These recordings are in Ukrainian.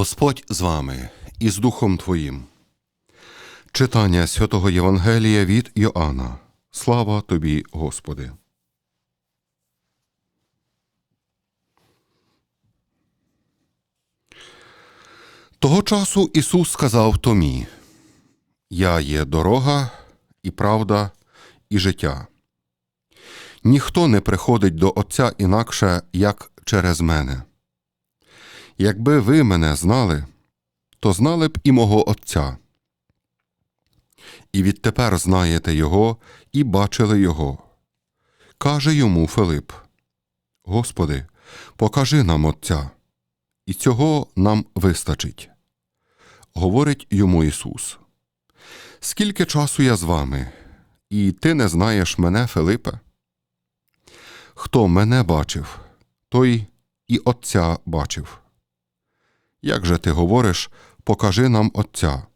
Господь з вами і з Духом Твоїм. Читання святого Євангелія від Йоанна. Слава тобі, Господи. Того часу Ісус сказав Томі: Я є дорога і правда, і життя. Ніхто не приходить до Отця інакше, як через мене. Якби ви мене знали, то знали б і мого Отця. І відтепер знаєте Його і бачили Його. Каже йому Филип: Господи, покажи нам Отця, і цього нам вистачить. Говорить йому Ісус. Скільки часу я з вами, і ти не знаєш мене, Филипе? Хто мене бачив, той і Отця бачив. Як же ти говориш, покажи нам Отця?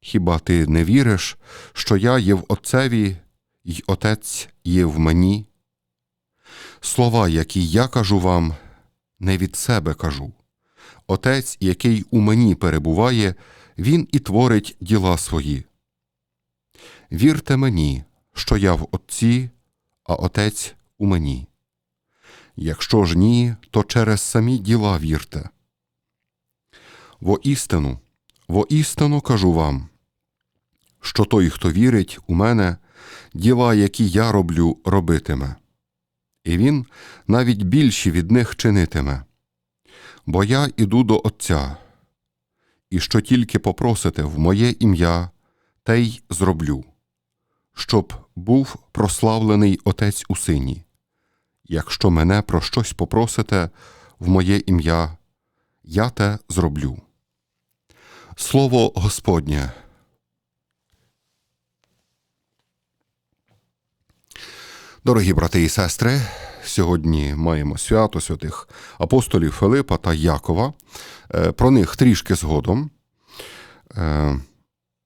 Хіба ти не віриш, що я є в Отцеві, й Отець є в мені? Слова, які я кажу вам, не від себе кажу. Отець, який у мені перебуває, він і творить діла свої. Вірте мені, що я в Отці, а Отець у мені. Якщо ж ні, то через самі діла вірте. Воістину, воістину кажу вам, що той, хто вірить у мене, діла, які я роблю, робитиме, і він навіть більші від них чинитиме. Бо я іду до Отця, і що тільки попросите в моє ім'я, те й зроблю, щоб був прославлений Отець у сині. Якщо мене про щось попросите в моє ім'я, я те зроблю. Слово Господнє. Дорогі брати і сестри, сьогодні маємо свято святих апостолів Филипа та Якова. Е, Про них трішки згодом. Е,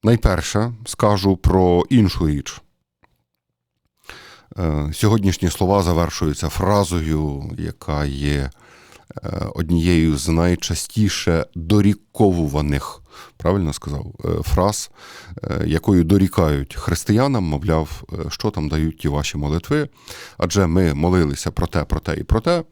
Найперше скажу про іншу річ. Е, Сьогоднішні слова завершуються фразою, яка є однією з найчастіше доріковуваних, правильно сказав, е, фраз, е, якою дорікають християнам, мовляв, е, що там дають ті ваші молитви, адже ми молилися про те, про те і про те.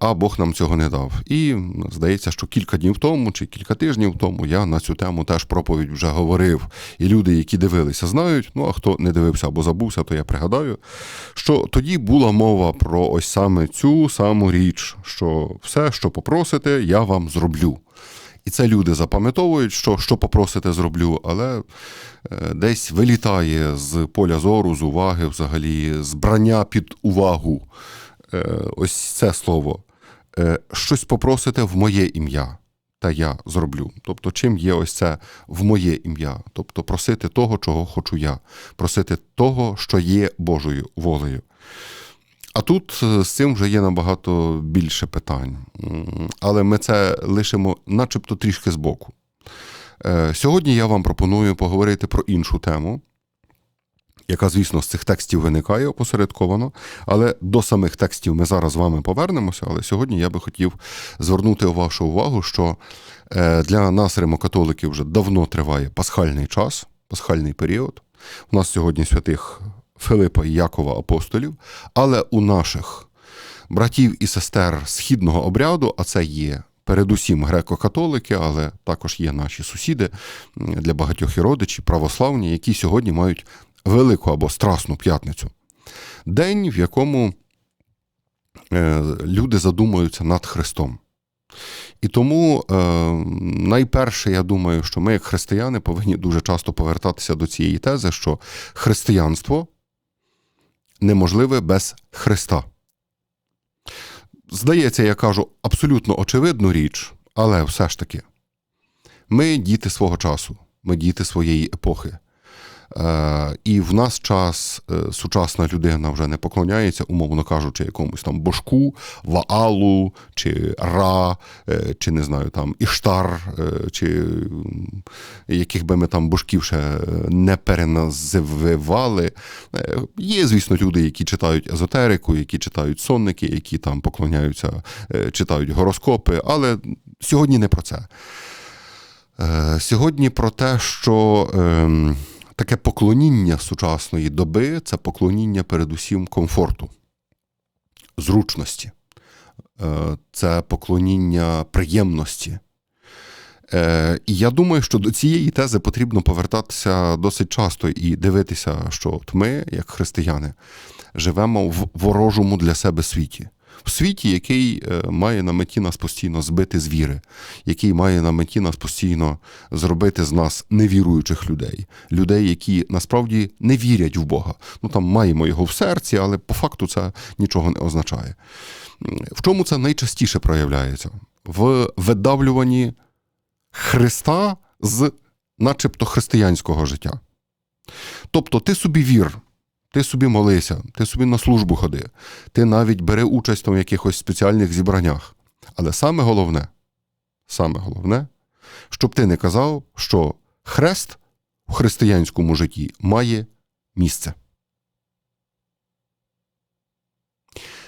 А Бог нам цього не дав. І здається, що кілька днів тому чи кілька тижнів тому я на цю тему теж проповідь вже говорив. І люди, які дивилися, знають. Ну а хто не дивився або забувся, то я пригадаю, що тоді була мова про ось саме цю саму річ, що все, що попросите, я вам зроблю. І це люди запам'ятовують, що що попросите, зроблю, але е, десь вилітає з поля зору, з уваги, взагалі, з брання під увагу. Е, ось це слово. Е, щось попросите в моє ім'я, та я зроблю. Тобто, чим є ось це в моє ім'я? Тобто просити того, чого хочу я, просити того, що є Божою волею. А тут е, з цим вже є набагато більше питань. Але ми це лишимо начебто трішки збоку. Е, Сьогодні я вам пропоную поговорити про іншу тему, яка, звісно, з цих текстів виникає опосередковано, але до самих текстів ми зараз з вами повернемося. Але сьогодні я би хотів звернути вашу увагу, що е, для нас, римокатоликів, вже давно триває пасхальний час, пасхальний період. У нас сьогодні святих Филипа і Якова апостолів, але у наших братів і сестер східного обряду, а це є передусім греко-католики, але також є наші сусіди для багатьох і родичі, православні, які сьогодні мають велику або страсну п'ятницю. День, в якому е, люди задумуються над Христом. І тому е, найперше, я думаю, що ми, як християни, повинні дуже часто повертатися до цієї тези, що християнство неможливе без Христа. Здається, я кажу абсолютно очевидну річ, але все ж таки, ми діти свого часу, ми діти своєї епохи. Е, і в нас час е, сучасна людина вже не поклоняється, умовно кажучи, якомусь там божку, ваалу, чи ра, е, чи не знаю, там Іштар, чи яких би ми там божків ще не переназивали. Є, звісно, люди, які читають езотерику, які читають сонники, які там поклоняються, читають гороскопи, але сьогодні не про це. Сьогодні про те, що е, таке поклоніння сучасної доби це поклоніння передусім комфорту, зручності, е, це поклоніння приємності. Е, І я думаю, що до цієї тези потрібно повертатися досить часто і дивитися, що от ми, як християни, живемо в ворожому для себе світі. В світі, який е, має на меті нас постійно збити з віри, який має на меті нас постійно зробити з нас невіруючих людей, людей, які насправді не вірять в Бога. Ну там маємо його в серці, але по факту це нічого не означає. В чому це найчастіше проявляється? В видавлюванні Христа з начебто християнського життя. Тобто ти собі вір, ти собі молися, ти собі на службу ходи, ти навіть бери участь в якихось спеціальних зібраннях. Але саме головне, саме головне, щоб ти не казав, що хрест в християнському житті має місце.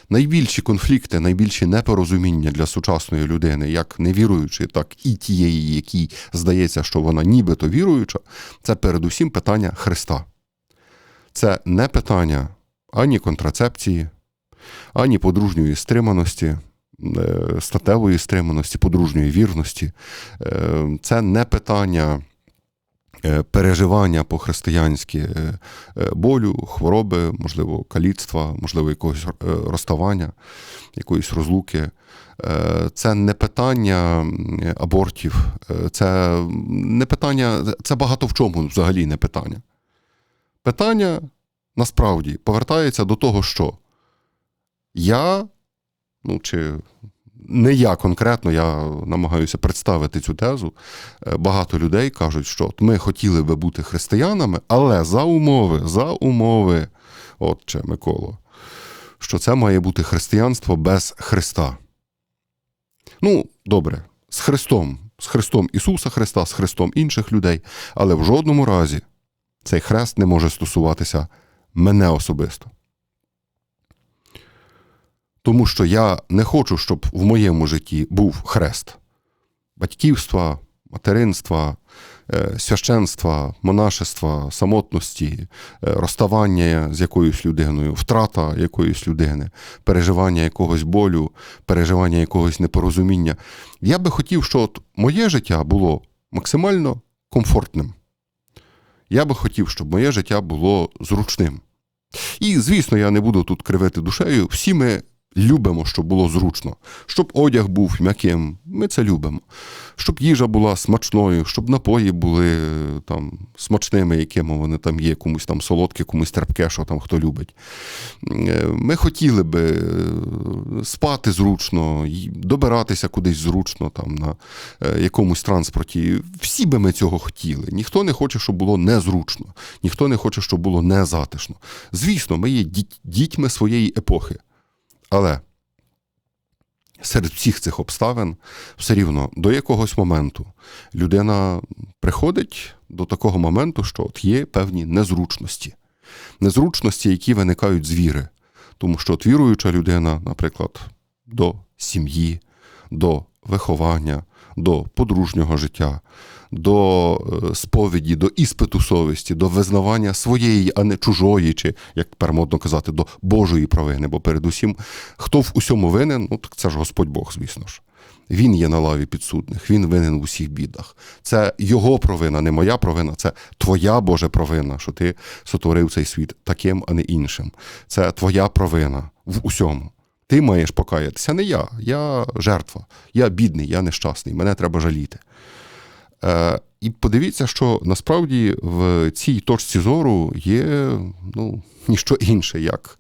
Найбільші конфлікти, найбільші непорозуміння для сучасної людини, як невіруючої, так і тієї, якій здається, що вона нібито віруюча, це передусім питання Христа. Це не питання ані контрацепції, ані подружньої стриманості, е, статевої стриманості, подружньої вірності. Е, Це не питання е, переживання по-християнськи болю, хвороби, можливо, каліцтва, можливо, якогось розставання, якоїсь розлуки. Це не питання абортів, це не питання, це багато в чому взагалі не питання. Питання насправді повертається до того, що я, ну чи не я конкретно, я намагаюся представити цю тезу. Е, Багато людей кажуть, що от ми хотіли би бути християнами, але за умови, за умови, отче Миколо, що це має бути християнство без Христа. Ну, добре, з Христом, з Христом Ісуса Христа, з Христом інших людей, але в жодному разі цей хрест не може стосуватися мене особисто. Тому що я не хочу, щоб в моєму житті був хрест батьківства, материнства, е, священства, монашества, самотності, е, розставання з якоюсь людиною, втрата якоїсь людини, переживання якогось болю, переживання якогось непорозуміння. Я би хотів, щоб моє життя було максимально комфортним. Я би хотів, щоб моє життя було зручним. І, звісно, я не буду тут кривити душею. Всі ми любимо, щоб було зручно, щоб одяг був м'яким. Ми це любимо. Щоб їжа була смачною, щоб напої були е, там смачними, якими вони там є, комусь там солодке, комусь терпке, що там хто любить. Е, Ми хотіли би е, спати зручно, добиратися кудись зручно там на якомусь транспорті. Всі би ми цього хотіли. Ніхто не хоче, щоб було незручно, ніхто не хоче, щоб було незатишно. Звісно, ми є дітьми своєї епохи. Але серед всіх цих обставин все рівно до якогось моменту людина приходить до такого моменту, що от є певні незручності. Незручності, які виникають з віри. Тому що от віруюча людина, наприклад, до сім'ї, до виховання, до подружнього життя, до е, сповіді, до іспиту совісті, до визнавання своєї, а не чужої, чи, як тепер казати, до Божої провини. Бо передусім, хто в усьому винен, ну так це ж Господь Бог, звісно ж. Він є на лаві підсудних, він винен в усіх бідах. Це його провина, не моя провина, це твоя Божа провина, що ти сотворив цей світ таким, а не іншим. Це твоя провина в усьому. Ти маєш покаятися, не я. Я жертва. Я бідний, я нещасний, мене треба жаліти. Е, і подивіться, що насправді в цій точці зору є ну, ніщо інше, як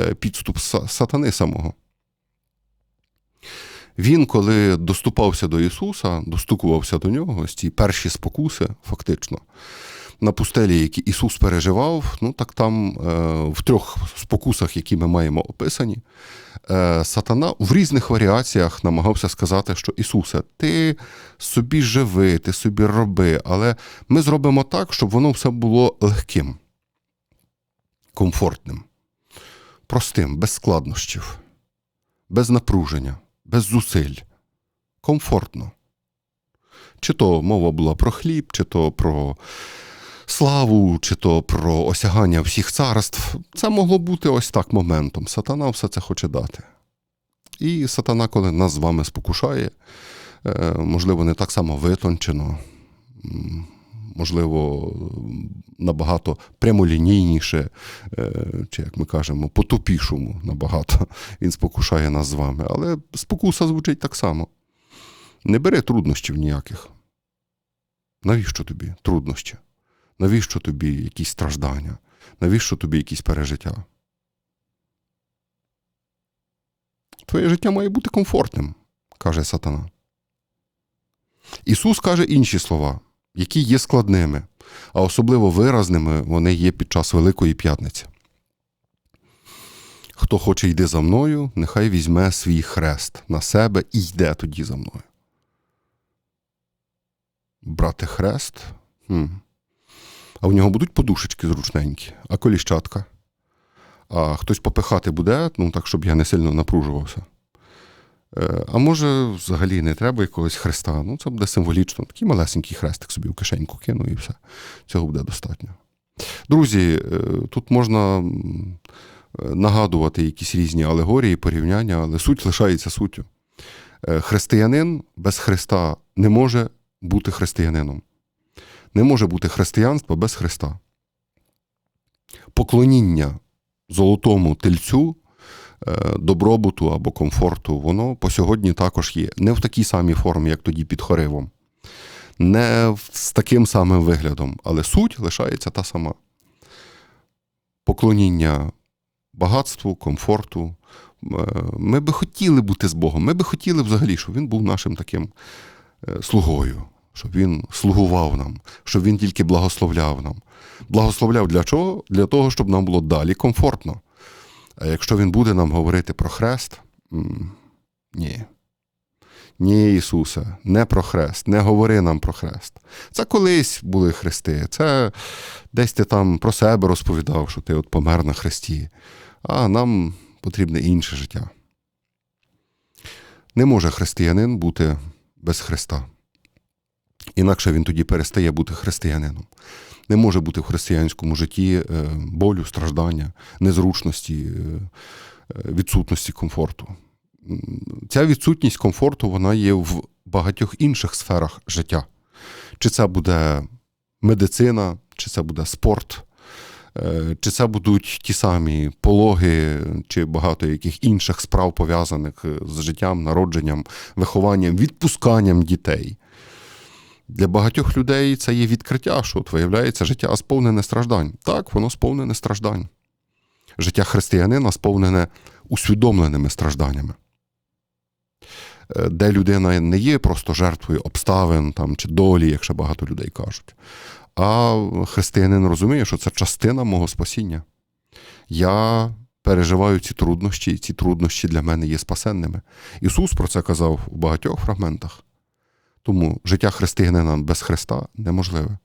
е, підступ сатани самого. Він, коли доступався до Ісуса, достукувався до нього, ці перші спокуси, фактично, на пустелі, які Ісус переживав, ну так там е, в трьох спокусах, які ми маємо описані, е, сатана в різних варіаціях намагався сказати, що Ісусе, ти собі живи, ти собі роби, але ми зробимо так, щоб воно все було легким, комфортним, простим, без складнощів, без напруження, без зусиль. комфортно. Чи то мова була про хліб, чи то про славу, чи то про осягання всіх царств. Це могло бути ось так моментом. Сатана все це хоче дати. І сатана, коли нас з вами спокушає, е, можливо, не так само витончено, можливо, набагато прямолінійніше, е, чи, як ми кажемо, по-тупішому набагато він спокушає нас з вами. Але спокуса звучить так само. Не бери труднощів ніяких. Навіщо тобі труднощі? Навіщо тобі якісь страждання? Навіщо тобі якісь пережиття? Твоє життя має бути комфортним, каже сатана. Ісус каже інші слова, які є складними, а особливо виразними вони є під час Великої п'ятниці. Хто хоче йти за мною, нехай візьме свій хрест на себе і йде тоді за мною. Брати хрест. Хм. А в нього будуть подушечки зручненькі, а коліщатка. А хтось попихати буде, ну так, щоб я не сильно напружувався. Е, А може, взагалі не треба якогось хреста. Ну, це буде символічно. Такий малесенький хрестик собі в кишеньку кину і все. Цього буде достатньо. Друзі, е, тут можна нагадувати якісь різні алегорії, порівняння, але суть лишається суттю. Е, Християнин без Христа не може бути християнином. Не може бути християнство без Христа. Поклоніння золотому тельцю, е, добробуту або комфорту, воно по сьогодні також є. Не в такій самій формі, як тоді під Хоривом, не з таким самим виглядом, але суть лишається та сама. Поклоніння багатству, комфорту. Е, Ми би хотіли бути з Богом. Ми би хотіли взагалі, щоб він був нашим таким е, слугою, щоб він слугував нам, щоб він тільки благословляв нам. Благословляв для чого? Для того, щоб нам було далі комфортно. А якщо він буде нам говорити про хрест, ні. Ні, Ісусе, не про хрест, не говори нам про хрест. Це колись були хрести, це десь ти там про себе розповідав, що ти от помер на хресті, а нам потрібне інше життя. Не може християнин бути без Христа. Інакше він тоді перестає бути християнином. Не може бути в християнському житті е, болю, страждання, незручності, е, е, відсутності комфорту. Ця відсутність комфорту вона є в багатьох інших сферах життя. Чи це буде медицина, чи це буде спорт, чи це будуть ті самі пологи, чи багато яких інших справ пов'язаних з життям, народженням, вихованням, відпусканням дітей. Для багатьох людей це є відкриття, що от виявляється життя сповнене страждань. Так, воно сповнене страждань. Життя християнина сповнене усвідомленими стражданнями, Е, де людина не є просто жертвою обставин там, чи долі, як ще багато людей кажуть. А християнин розуміє, що це частина мого спасіння. Я переживаю ці труднощі, і ці труднощі для мене є спасенними. Ісус про це казав у багатьох фрагментах. Тому життя християнина без Христа неможливе.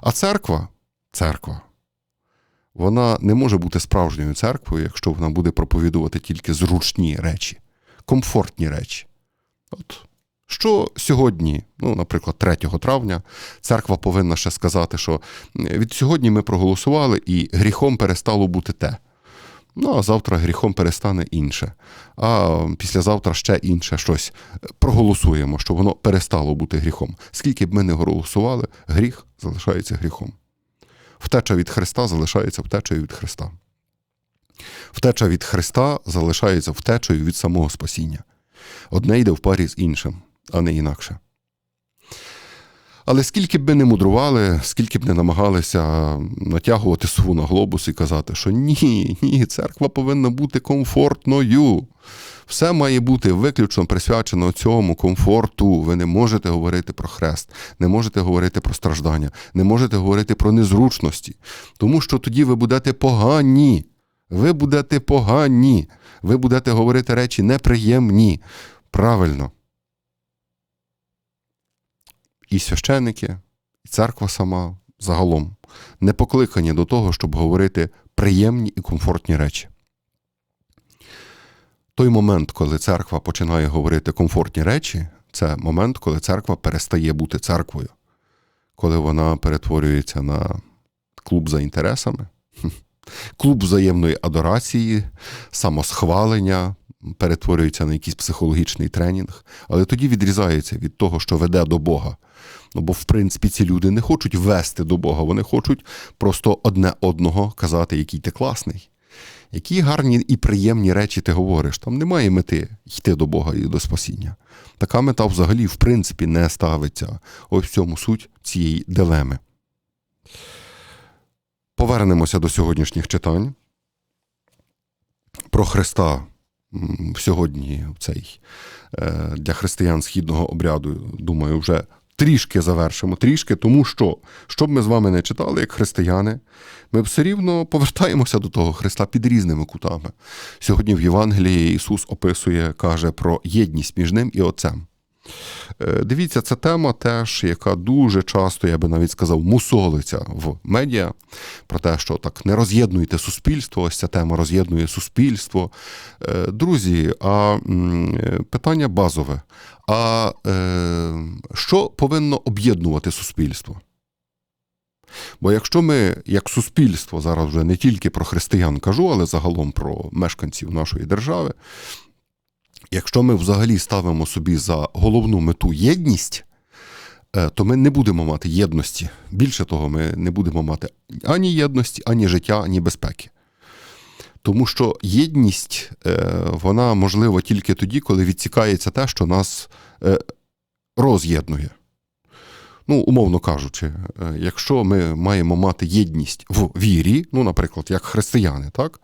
А церква, церква, вона не може бути справжньою церквою, якщо вона буде проповідувати тільки зручні речі, комфортні речі. От що сьогодні, ну, наприклад, 3 травня, церква повинна ще сказати, що від сьогодні ми проголосували і гріхом перестало бути те. Ну, а завтра гріхом перестане інше. А післязавтра ще інше щось проголосуємо, що воно перестало бути гріхом. Скільки б ми не голосували, гріх залишається гріхом. Втеча від Христа залишається втечею від Христа. Втеча від Христа залишається втечею від самого спасіння. Одне йде в парі з іншим, а не інакше. Але скільки б ми не мудрували, скільки б не намагалися натягувати сову на глобус і казати, що ні, ні, церква повинна бути комфортною. Все має бути виключно присвячено цьому комфорту. Ви не можете говорити про хрест, не можете говорити про страждання, не можете говорити про незручності, тому що тоді ви будете погані. Ви будете погані. Ви будете говорити речі неприємні. Правильно. І священики, і церква сама загалом не покликані до того, щоб говорити приємні і комфортні речі. той момент, коли церква починає говорити комфортні речі, це момент, коли церква перестає бути церквою, коли вона перетворюється на клуб за інтересами, клуб взаємної адорації, самосхвалення, перетворюється на якийсь психологічний тренінг, але тоді відрізається від того, що веде до Бога. Ну, бо, в принципі, ці люди не хочуть вести до Бога, вони хочуть просто одне одного казати, який ти класний. Які гарні і приємні речі ти говориш. Там немає мети йти до Бога і до спасіння. Така мета взагалі, в принципі, не ставиться. Ось в цьому суть цієї дилеми. Повернемося до сьогоднішніх читань. Про Христа сьогодні цей е, для християн східного обряду, думаю, вже трішки завершимо. Трішки, тому що, що б ми з вами не читали, як християни, ми все рівно повертаємося до того Христа під різними кутами. Сьогодні в Євангелії Ісус описує, каже про єдність між ним і Отцем. Е, Дивіться, це тема теж, яка дуже часто, я би навіть сказав, мусолиться в медіа про те, що так не роз'єднуйте суспільство. Ось ця тема роз'єднує суспільство. Е, Друзі, а питання базове. А е, що повинно об'єднувати суспільство? Бо якщо ми, як суспільство, зараз вже не тільки про християн кажу, але загалом про мешканців нашої держави, якщо ми взагалі ставимо собі за головну мету єдність, е, то ми не будемо мати єдності. Більше того, ми не будемо мати ані єдності, ані життя, ані безпеки. Тому що єдність е, вона можлива тільки тоді, коли відсікається те, що нас е, роз'єднує. Ну, умовно кажучи, якщо ми маємо мати єдність в вірі, ну, наприклад, як християни, так,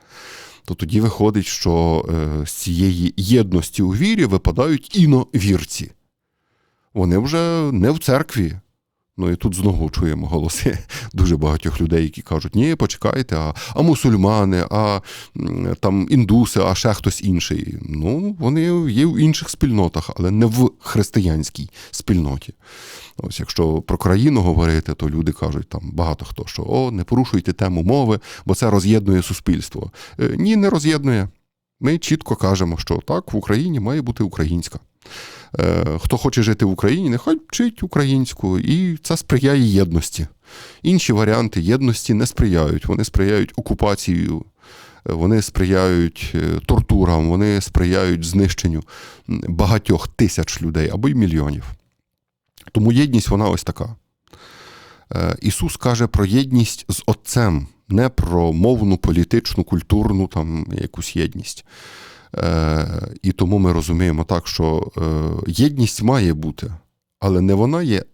то тоді виходить, що е, з цієї єдності у вірі випадають іновірці. Вони вже не в церкві. Ну і тут знову чуємо голоси дуже багатьох людей, які кажуть: ні, почекайте, а, а мусульмани, а там індуси, а ще хтось інший. Ну, вони є в інших спільнотах, але не в християнській спільноті. Ось якщо про країну говорити, то люди кажуть там багато хто, що о, не порушуйте тему мови, бо це роз'єднує суспільство. Е, Ні, не роз'єднує. Ми чітко кажемо, що так, в Україні має бути українська. Е, Хто хоче жити в Україні, нехай вчить українську, і це сприяє єдності. Інші варіанти єдності не сприяють. Вони сприяють окупацію, е, вони сприяють е, тортурам, вони сприяють знищенню багатьох тисяч людей або й мільйонів. Тому єдність вона ось така. Ісус каже про єдність з Отцем, не про мовну, політичну, культурну там якусь єдність. Е, І тому ми розуміємо так, що е, єдність має бути, але не вона є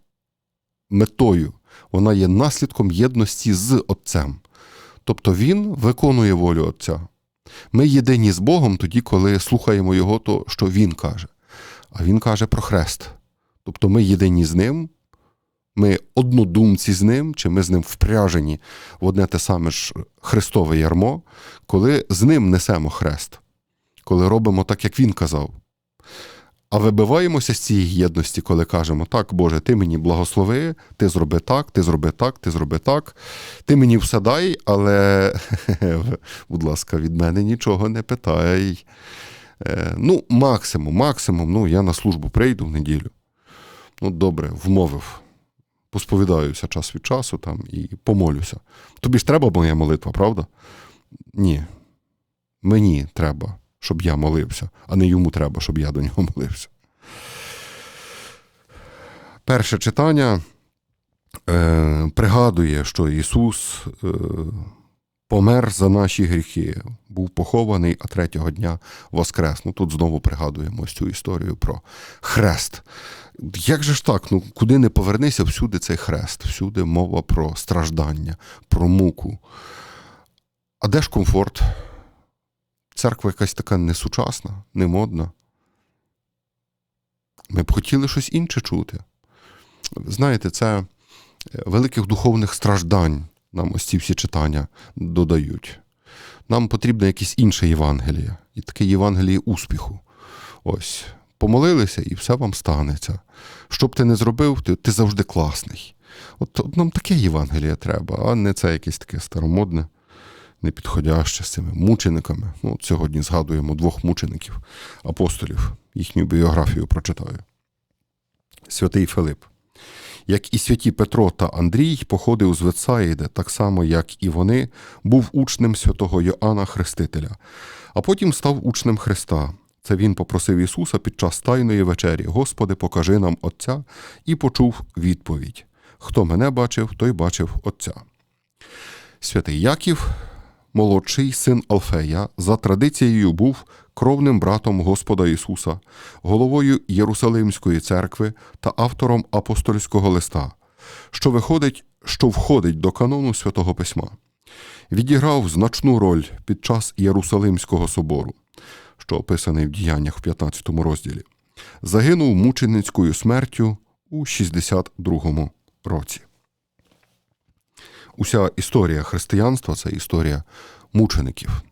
метою, вона є наслідком єдності з Отцем. Тобто Він виконує волю Отця. Ми єдині з Богом тоді, коли слухаємо Його, то що Він каже. А Він каже про хрест. Тобто ми єдині з ним, ми однодумці з ним, чи ми з ним впряжені в одне те саме ж Христове ярмо, коли з ним несемо хрест, коли робимо так, як він казав. А вибиваємося з цієї єдності, коли кажемо: так, Боже, ти мені благослови, ти зроби так, ти зроби так, ти зроби так, ти мені все дай, але, будь ласка, від мене нічого не питай. Е, Ну, максимум, максимум, ну, я на службу прийду в неділю. Ну, добре, вмовив. Посповідаюся час від часу там і помолюся. Тобі ж треба моя молитва, правда? Ні. Мені треба, щоб я молився, а не йому треба, щоб я до нього молився. Перше читання е, пригадує, що Ісус е, помер за наші гріхи, був похований, а третього дня воскрес. Ну тут знову пригадуємо цю історію про хрест. Як же ж так? Ну куди не повернися, всюди цей хрест, всюди мова про страждання, про муку. А де ж комфорт? Церква якась така несучасна, немодна. Ми б хотіли щось інше чути. Знаєте, це великих духовних страждань нам ось ці всі читання додають. Нам потрібно якесь інше Євангеліє, і таке Євангеліє успіху. Ось, помолилися, і все вам станеться. Що б ти не зробив, ти, ти завжди класний. От, от нам таке Євангеліє треба, а не це якесь таке старомодне, непідходяще з цими мучениками. Ну, сьогодні згадуємо двох мучеників, апостолів, їхню біографію прочитаю. Святий Филип. Як і святі Петро та Андрій походив з Ветсаїди, так само, як і вони, був учнем святого Йоанна Хрестителя, а потім став учнем Христа. Це він попросив Ісуса під час тайної вечері: Господи, покажи нам Отця, і почув відповідь: Хто мене бачив, той бачив Отця. Святий Яків, молодший син Алфея, за традицією був кровним братом Господа Ісуса, головою Єрусалимської церкви та автором апостольського листа, що виходить, що входить до канону святого Письма. Відіграв значну роль під час Єрусалимського собору, що описаний в діяннях в 15 розділі. Загинув мученицькою смертю у 62 році. Уся історія християнства це історія мучеників,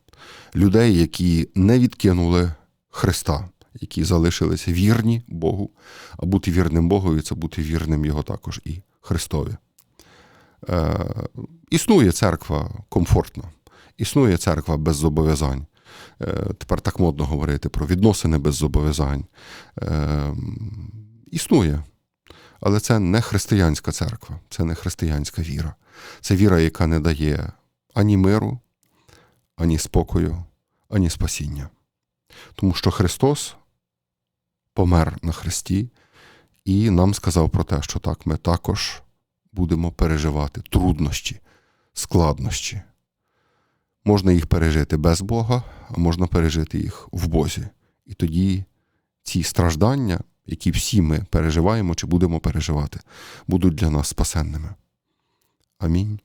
людей, які не відкинули Христа, які залишилися вірні Богу, а бути вірним Богові це бути вірним Його також і Христові. Е, існує церква комфортно, існує церква без зобов'язань. Е, тепер так модно говорити про відносини без зобов'язань. Е, існує. Але це не християнська церква, це не християнська віра. Це віра, яка не дає ані миру, ані спокою, ані спасіння. Тому що Христос помер на Христі і нам сказав про те, що так, ми також будемо переживати труднощі, складнощі. Можна їх пережити без Бога, а можна пережити їх в Бозі. І тоді ці страждання, які всі ми переживаємо чи будемо переживати, будуть для нас спасенними. Амінь.